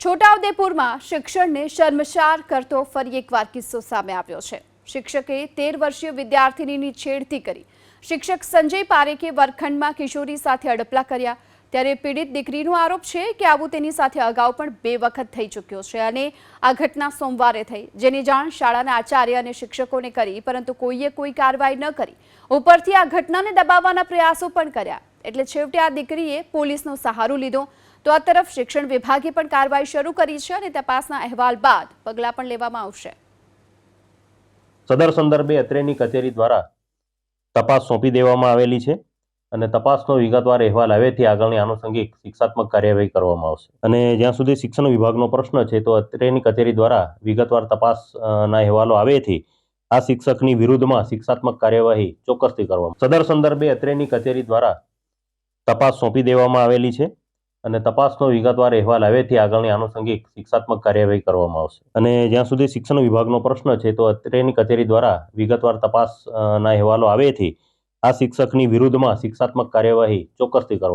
છોટાઉદેપુરમાં શિક્ષણને શર્મસાર કરતો ફરી એકવાર કિસ્સો સામે આવ્યો છે. શિક્ષકે તેર વર્ષીય વિદ્યાર્થિનીની છેડતી કરી. શિક્ષક સંજય પારેખે વર્ગખંડમાં કિશોરી સાથે અડપલા કર્યા. ત્યારે પીડિત દીકરીનો આરોપ છે કે આવું તેની સાથે અગાઉ પણ બે વખત થઈ ચૂક્યો છે અને આ ઘટના સોમવારે થઈ. જેની જાણ શાળાના આચાર્ય અને શિક્ષકોને કરી, પરંતુ કોઈએ કોઈ કાર્યવાહી ન કરી. ઉપરથી આ ઘટનાને દબાવવાના પ્રયાસો પણ કર્યા. એટલે છેવટે આ દીકરીએ પોલીસનો સહારો લીધો. તો આ તરફ શિક્ષણ વિભાગે પણ કાર્યવાહી શરૂ કરી છે અને તપાસના અહેવાલ બાદ પગલાં પણ લેવામાં આવશે. સદર સંદર્ભે અત્રેની કચેરી દ્વારા તપાસ સોંપી દેવામાં આવેલી છે અને તપાસનો વિગતવાર અહેવાલ આવેથી આગળની આનુષંગિક શિક્ષાત્મક કાર્યવાહી કરવામાં આવશે. અને જ્યાં સુધી શિક્ષણ વિભાગનો પ્રશ્ન છે તો અત્રેની કચેરી દ્વારા વિગતવાર તપાસના અહેવાલો આવેથી આ શિક્ષકની વિરુદ્ધમાં શિક્ષાત્મક કાર્યવાહી ચોક્કસથી કરવામાં સદર સંદર્ભે અત્રેની કચેરી દ્વારા તપાસ સોંપી દેવામાં આવેલી છે અને તપાસનો વિગતવાર અહેવાલ આવેથી આગળની આનુષંગિક શિક્ષાત્મક કાર્યવાહી કરવામાં આવશે. અને જ્યાં સુધી શિક્ષણ વિભાગનો પ્રશ્ન છે, તો અત્રેની કચેરી દ્વારા વિગતવાર તપાસના અહેવાલો આવેથી આ શિક્ષકની વિરુદ્ધમાં શિક્ષાત્મક કાર્યવાહી ચોક્કસથી કરવામાં